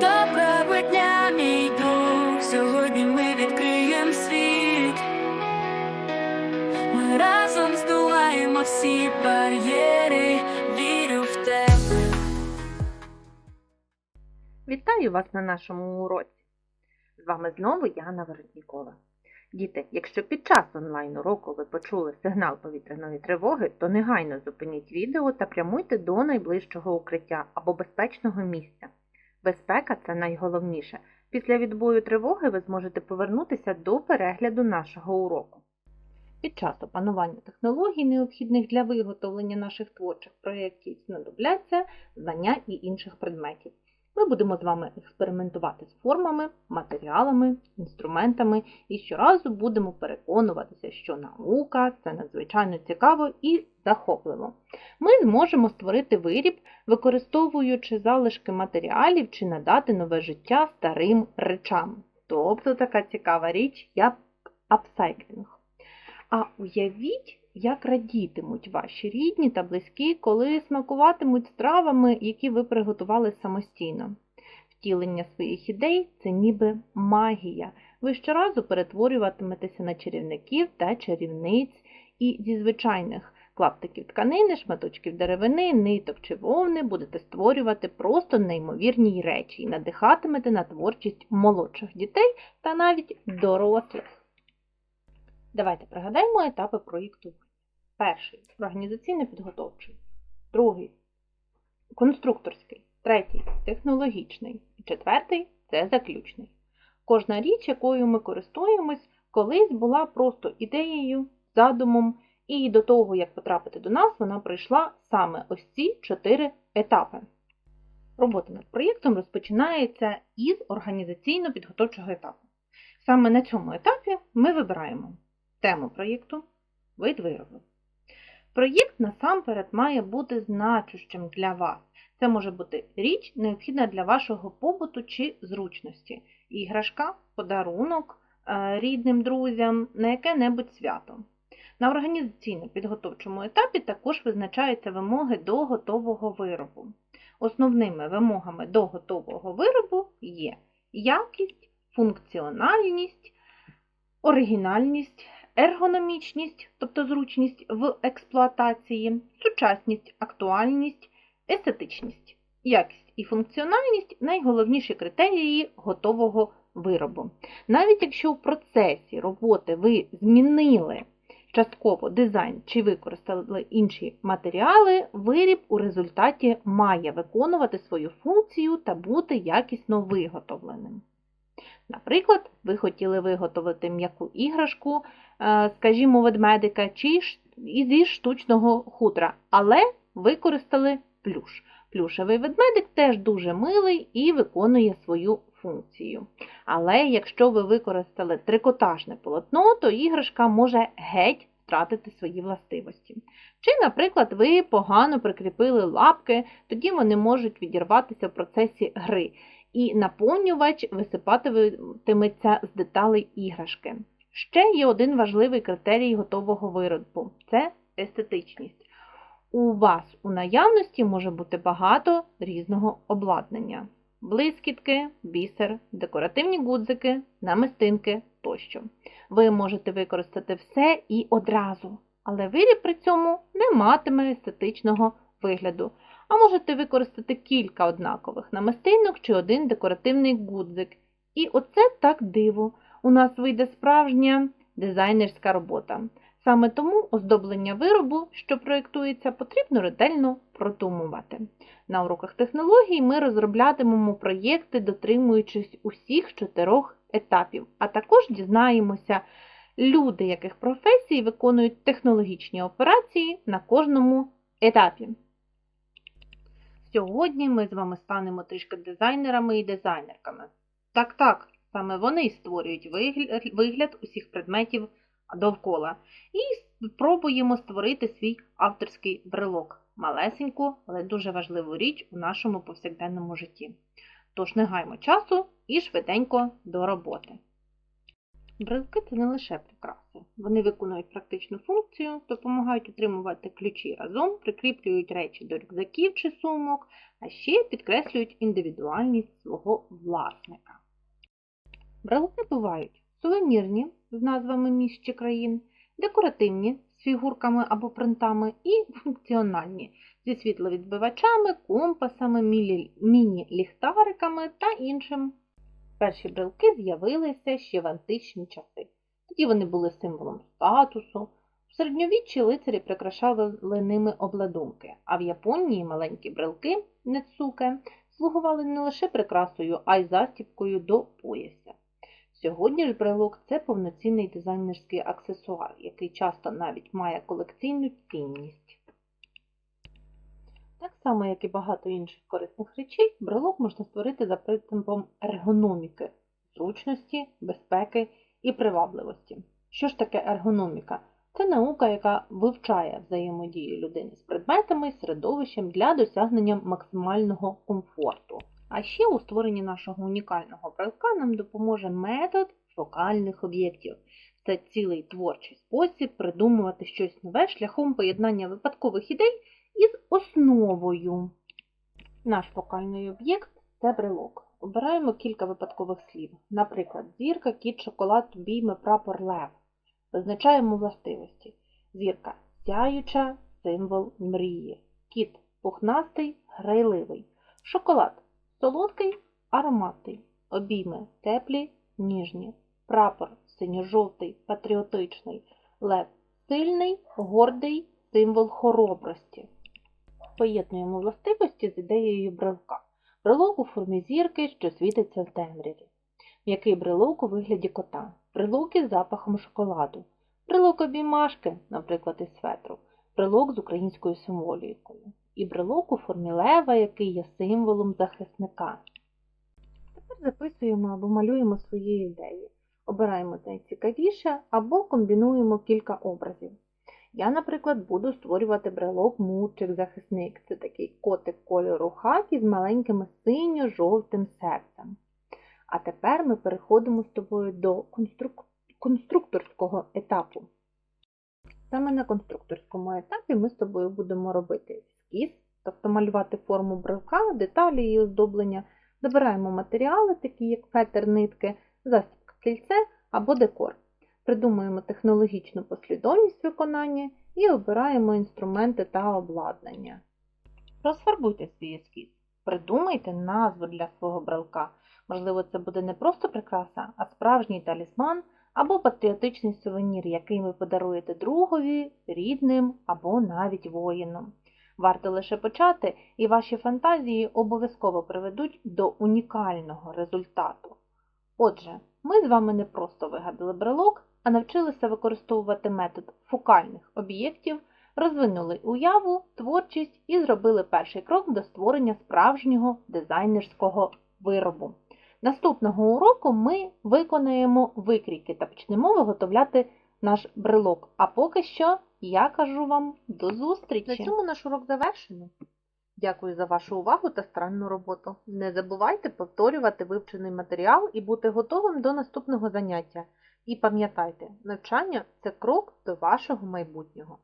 Доброго дня, мій друг. Сьогодні ми відкриємо світ. Ми разом здолаємо всі бар'єри. Вірю в тебе. Вітаю вас на нашому уроці. З вами знову Яна Воротнікова. Діти, якщо під час онлайн-уроку ви почули сигнал повітряної тривоги, то негайно зупиніть відео та прямуйте до найближчого укриття або безпечного місця. Безпека це найголовніше. Після відбою тривоги ви зможете повернутися до перегляду нашого уроку. Під час опанування технологій, необхідних для виготовлення наших творчих проєктів, знадобляться знання і інших предметів. Ми будемо з вами експериментувати з формами, матеріалами, інструментами і щоразу будемо переконуватися, що наука це надзвичайно цікаво і захопливо. Ми зможемо створити виріб, використовуючи залишки матеріалів чи надати нове життя старим речам. Тобто така цікава річ, як апсайклінг. А уявіть, як радітимуть ваші рідні та близькі, коли смакуватимуть стравами, які ви приготували самостійно. Втілення своїх ідей це ніби магія. Ви щоразу перетворюватиметеся на чарівників та чарівниць і зі звичайних клаптиків тканини, шматочків деревини, ниток чи вовни будете створювати просто неймовірні речі і надихатимете на творчість молодших дітей та навіть дорослих. Давайте пригадаємо етапи проєктування. Перший організаційно-підготовчий, другий конструкторський, третій технологічний і четвертий це заключний. Кожна річ, якою ми користуємось, колись була просто ідеєю, задумом, і до того, як потрапити до нас, вона пройшла саме ось ці чотири етапи. Робота над проєктом розпочинається із організаційно-підготовчого етапу. Саме на цьому етапі ми вибираємо тему проєкту, вид виробу. Проєкт насамперед має бути значущим для вас. Це може бути річ, необхідна для вашого побуту чи зручності, іграшка, подарунок е, рідним друзям на яке-небудь свято. На організаційно-підготовчому етапі також визначаються вимоги до готового виробу. Основними вимогами до готового виробу є якість, функціональність, оригінальність, ергономічність, тобто зручність в експлуатації, сучасність, актуальність, естетичність. Якість і функціональність найголовніші критерії готового виробу. Навіть якщо в процесі роботи ви змінили частково дизайн чи використали інші матеріали, виріб у результаті має виконувати свою функцію та бути якісно виготовленим. Наприклад, ви хотіли виготовити м'яку іграшку, е, скажімо, ведмедика чи зі штучного хутра, але використали плюш. Плюшевий ведмедик теж дуже милий і виконує свою функцію. Але якщо ви використали трикотажне полотно, то іграшка може геть втратити свої властивості. Чи, наприклад, ви погано прикріпили лапки, тоді вони можуть відірватися в процесі гри і наповнювач висипатиметься з деталей іграшки. Ще є один важливий критерій готового виробу це естетичність. У вас у наявності може бути багато різного обладнання: блискітки, бісер, декоративні гудзики, намистинки тощо. Ви можете використати все і одразу, але виріб при цьому не матиме естетичного вигляду а можете використати кілька однакових намистинок чи один декоративний гудзик. І оце так диво. У нас вийде справжня дизайнерська робота. Саме тому оздоблення виробу, що проєктується, потрібно ретельно продумувати. На уроках технологій ми розроблятимемо проєкти, дотримуючись усіх чотирьох етапів, а також дізнаємося, люди, яких професій виконують технологічні операції на кожному етапі. Сьогодні ми з вами станемо трішки дизайнерами і дизайнерками. Так-так, саме вони створюють вигляд усіх предметів довкола. І спробуємо створити свій авторський брелок. Малесеньку, але дуже важливу річ у нашому повсякденному житті. Тож не гаймо часу і швиденько до роботи. Брелки це не лише прикраси. Вони виконують практичну функцію, допомагають утримувати ключі разом, прикріплюють речі до рюкзаків чи сумок, а ще підкреслюють індивідуальність свого власника. Брелки бувають сувенірні з назвами міст чи країн, декоративні з фігурками або принтами і функціональні зі світловідбивачами, компасами, міні-ліхтариками та іншим. Перші брелки з'явилися ще в античні часи. Тоді вони були символом статусу. В середньовіччі лицарі прикрашали ними обладунки, а в Японії маленькі брелки нецуке слугували не лише прикрасою, а й застібкою до пояса. Сьогодні ж брелок це повноцінний дизайнерський аксесуар, який часто навіть має колекційну цінність. Само, як і багато інших корисних речей, брелок можна створити за принципом ергономіки, зручності, безпеки і привабливості. Що ж таке ергономіка? Це наука, яка вивчає взаємодію людини з предметами середовищем для досягнення максимального комфорту. А ще у створенні нашого унікального брелка нам допоможе метод фокальних об'єктів. Це цілий творчий спосіб придумувати щось нове шляхом поєднання випадкових ідей із основою. Наш фокальний об'єкт це брелок. Обираємо кілька випадкових слів. Наприклад, зірка, кіт, шоколад, обійми, прапор, лев. Визначаємо властивості. Зірка сяюча, символ мрії. Кіт пухнастий, грайливий. Шоколад солодкий, ароматний. Обійми теплі, ніжні. Прапор синьо-жовтий, патріотичний. Лев сильний, гордий, символ хоробрості. Поєднуємо властивості з ідеєю брелка. Брелок у формі зірки, що світиться в темряві. М'який брелок у вигляді кота. Брелок із запахом шоколаду. Брелок обіймашки, наприклад, із светру. Брелок з українською символікою. І брелок у формі лева, який є символом захисника. Тепер записуємо або малюємо свої ідеї. Обираємо найцікавіше або комбінуємо кілька образів. Я, наприклад, буду створювати брелок мурчик-захисник. Це такий котик кольору хакі з маленьким синьо-жовтим серцем. А тепер ми переходимо з тобою до конструк- конструкторського етапу. Саме на конструкторському етапі ми з тобою будемо робити ескіз, тобто малювати форму брелка, деталі і оздоблення. Добираємо матеріали, такі як фетр, нитки, застібка кільце або декор. Придумуємо технологічну послідовність виконання і обираємо інструменти та обладнання. Розфарбуйте свій ескіз. Придумайте назву для свого брелка. Можливо, це буде не просто прикраса, а справжній талісман або патріотичний сувенір, який ви подаруєте другові, рідним або навіть воїнам. Варто лише почати, і ваші фантазії обов'язково приведуть до унікального результату. Отже, ми з вами не просто вигадали брелок, а навчилися використовувати метод фокальних об'єктів, розвинули уяву, творчість і зробили перший крок до створення справжнього дизайнерського виробу. Наступного уроку ми виконаємо викрійки та почнемо виготовляти наш брелок. А поки що я кажу вам до зустрічі! На цьому наш урок завершено. Дякую за вашу увагу та старанну роботу. Не забувайте повторювати вивчений матеріал і бути готовим до наступного заняття. І пам'ятайте, навчання це крок до вашого майбутнього.